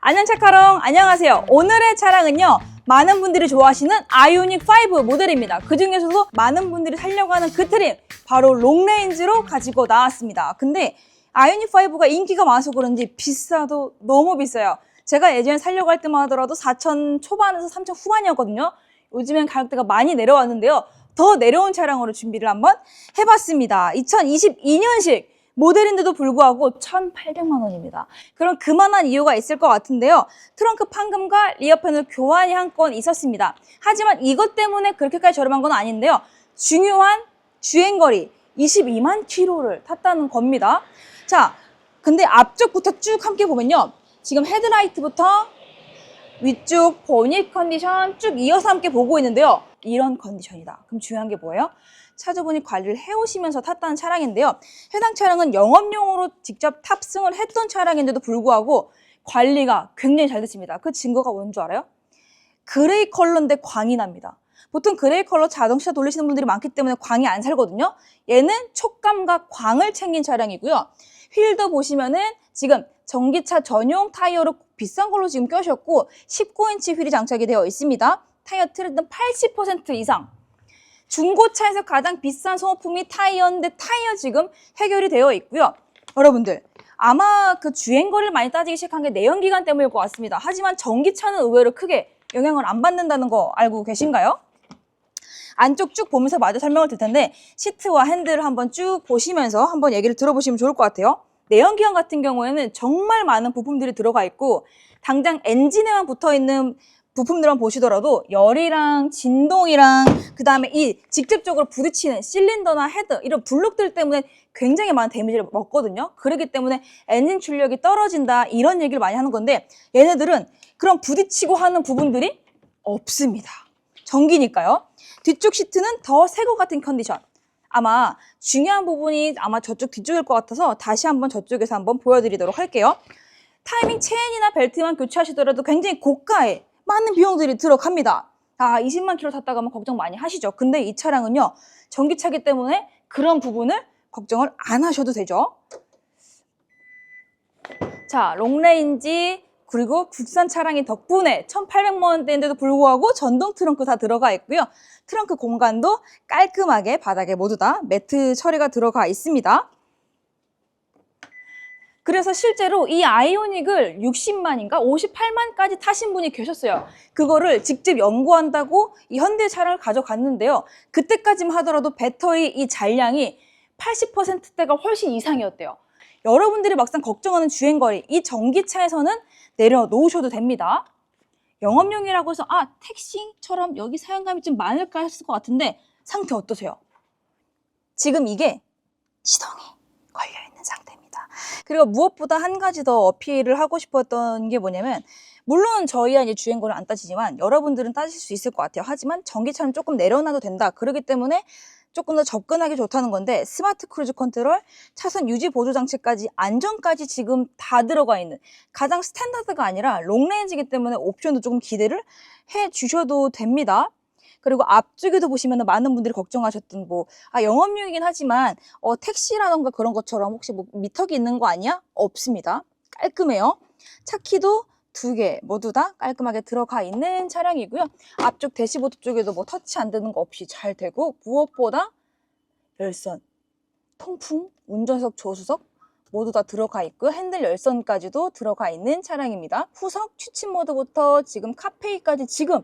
안녕 차카롱 안녕하세요. 오늘의 차량은요. 많은 분들이 좋아하시는 아이오닉 5 모델입니다. 그 중에서도 많은 분들이 살려고 하는 그 트림 바로 롱레인지로 가지고 나왔습니다. 근데 아이오닉 5가 인기가 많아서 그런지 비싸도 너무 비싸요. 제가 예전에 살려고 할 때만 하더라도 4천 초반에서 3천 후반이었거든요. 요즘엔 가격대가 많이 내려왔는데요. 더 내려온 차량으로 준비를 한번 해봤습니다. 2022년식 모델인데도 불구하고 1,800만 원입니다. 그럼 그만한 이유가 있을 것 같은데요. 트렁크 판금과 리어 패널 교환이 한 건 있었습니다. 하지만 이것 때문에 그렇게까지 저렴한 건 아닌데요. 중요한 주행거리 22만 킬로를 탔다는 겁니다. 자, 근데 앞쪽부터 쭉 함께 보면요. 지금 헤드라이트부터 위쪽 보닛 컨디션 쭉 이어서 함께 보고 있는데요. 이런 컨디션이다. 그럼 중요한 게 뭐예요? 차주분이 관리를 해오시면서 탔다는 차량인데요. 해당 차량은 영업용으로 직접 탑승을 했던 차량인데도 불구하고 관리가 굉장히 잘 됐습니다. 그 증거가 뭔 줄 알아요? 그레이 컬러인데 광이 납니다. 보통 그레이 컬러 자동차 돌리시는 분들이 많기 때문에 광이 안 살거든요. 얘는 촉감과 광을 챙긴 차량이고요. 휠도 보시면은 지금 전기차 전용 타이어로 비싼 걸로 지금 껴셨고 19인치 휠이 장착이 되어 있습니다. 타이어 트레드는 80% 이상. 중고차에서 가장 비싼 소모품이 타이어인데 타이어 지금 해결이 되어 있고요. 여러분들 아마 그 주행거리를 많이 따지기 시작한 게 내연기관 때문일 것 같습니다. 하지만 전기차는 의외로 크게 영향을 안 받는다는 거 알고 계신가요? 안쪽 쭉 보면서 마저 설명을 드릴 텐데 시트와 핸들을 한번 쭉 보시면서 한번 얘기를 들어보시면 좋을 것 같아요. 내연기관 같은 경우에는 정말 많은 부품들이 들어가 있고 당장 엔진에만 붙어 있는 부품들만 보시더라도 열이랑 진동이랑 그 다음에 이 직접적으로 부딪히는 실린더나 헤드 이런 블록들 때문에 굉장히 많은 데미지를 먹거든요. 그렇기 때문에 엔진 출력이 떨어진다 이런 얘기를 많이 하는 건데 얘네들은 그런 부딪히고 하는 부분들이 없습니다. 전기니까요. 뒤쪽 시트는 더 새 것 같은 컨디션. 아마 중요한 부분이 아마 저쪽 뒤쪽일 것 같아서 다시 한번 저쪽에서 한번 보여드리도록 할게요. 타이밍 체인이나 벨트만 교체하시더라도 굉장히 고가의 많은 비용들이 들어갑니다. 아, 20만 킬로 탔다가 면 걱정 많이 하시죠. 근데 이 차량은요, 전기차기 때문에 그런 부분을 걱정을 안 하셔도 되죠. 자, 롱레인지 그리고 국산 차량이 덕분에 1,800만 원대인데도 불구하고 전동 트렁크 다 들어가 있고요. 트렁크 공간도 깔끔하게 바닥에 모두 다 매트 처리가 들어가 있습니다. 그래서 실제로 이 아이오닉을 60만인가 58만까지 타신 분이 계셨어요. 그거를 직접 연구한다고 이 현대 차량을 가져갔는데요. 그때까지만 하더라도 배터리 이 잔량이 80%대가 훨씬 이상이었대요. 여러분들이 막상 걱정하는 주행거리, 이 전기차에서는 내려놓으셔도 됩니다. 영업용이라고 해서 아 택시처럼 여기 사용감이 좀 많을까 했을 것 같은데 상태 어떠세요? 지금 이게 시동이 걸려 있는 상태입니다. 그리고 무엇보다 한 가지 더 어필을 하고 싶었던 게 뭐냐면 물론 저희야 이제 주행거리를 안 따지지만 여러분들은 따질 수 있을 것 같아요. 하지만 전기차는 조금 내려놔도 된다. 그렇기 때문에 조금 더 접근하기 좋다는 건데 스마트 크루즈 컨트롤, 차선 유지 보조 장치까지 안전까지 지금 다 들어가 있는 가장 스탠다드가 아니라 롱레인지이기 때문에 옵션도 조금 기대를 해 주셔도 됩니다. 그리고 앞쪽에도 보시면 많은 분들이 걱정하셨던 뭐, 아, 영업용이긴 하지만, 어, 택시라던가 그런 것처럼 혹시 뭐 미터기 있는 거 아니야? 없습니다. 깔끔해요. 차키도 두 개 모두 다 깔끔하게 들어가 있는 차량이고요. 앞쪽 대시보드 쪽에도 뭐 터치 안 되는 거 없이 잘 되고, 무엇보다 열선, 통풍, 운전석, 조수석 모두 다 들어가 있고요. 핸들 열선까지도 들어가 있는 차량입니다. 후석 취침 모드부터 지금 카페이까지 지금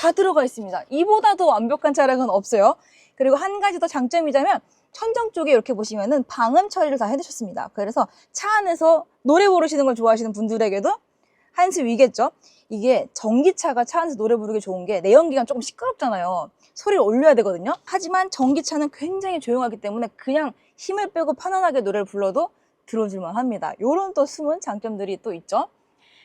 다 들어가 있습니다. 이보다도 완벽한 차량은 없어요. 그리고 한 가지 더 장점이자면 천정 쪽에 이렇게 보시면은 방음 처리를 다 해주셨습니다. 그래서 차 안에서 노래 부르시는 걸 좋아하시는 분들에게도 한수 위겠죠. 이게 전기차가 차 안에서 노래 부르기 좋은 게 내연기관 조금 시끄럽잖아요. 소리를 올려야 되거든요. 하지만 전기차는 굉장히 조용하기 때문에 그냥 힘을 빼고 편안하게 노래를 불러도 들어줄만 합니다. 요런 또 숨은 장점들이 또 있죠.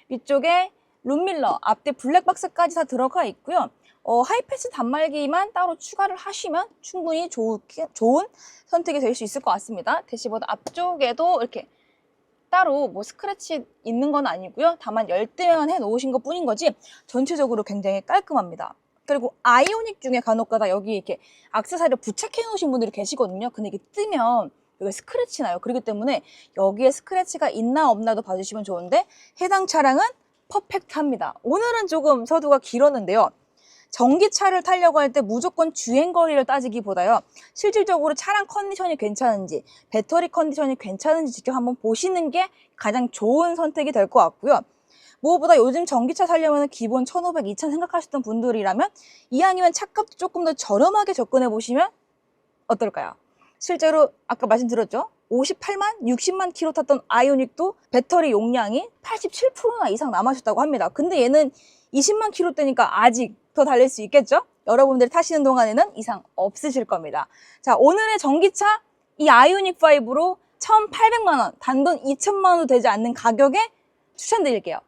위쪽에 룸밀러, 앞뒤 블랙박스까지 다 들어가 있고요. 어, 하이패스 단말기만 따로 추가를 하시면 충분히 좋게, 좋은 선택이 될 수 있을 것 같습니다. 대시보드 앞쪽에도 이렇게 따로 뭐 스크래치 있는 건 아니고요. 다만 열대만 해 놓으신 것 뿐인 거지 전체적으로 굉장히 깔끔합니다. 그리고 아이오닉 중에 간혹가다 여기 이렇게 악세사리를 부착해 놓으신 분들이 계시거든요. 근데 이게 뜨면 여기 스크래치 나요. 그렇기 때문에 여기에 스크래치가 있나 없나도 봐주시면 좋은데 해당 차량은 퍼펙트합니다. 오늘은 조금 서두가 길었는데요. 전기차를 타려고 할 때 무조건 주행 거리를 따지기보다요. 실질적으로 차량 컨디션이 괜찮은지, 배터리 컨디션이 괜찮은지 직접 한번 보시는 게 가장 좋은 선택이 될 것 같고요. 무엇보다 요즘 전기차 살려면 기본 1,500, 2,000 생각하셨던 분들이라면 이왕이면 차값도 조금 더 저렴하게 접근해 보시면 어떨까요? 실제로 아까 말씀드렸죠? 58만, 60만 킬로 탔던 아이오닉도 배터리 용량이 87%나 이상 남아셨다고 합니다. 근데 얘는 20만 킬로 대니까 아직 더 달릴 수 있겠죠? 여러분들이 타시는 동안에는 이상 없으실 겁니다. 자, 오늘의 전기차 이 아이오닉 5로 1,800만 원, 단돈 2천만 원도 되지 않는 가격에 추천드릴게요.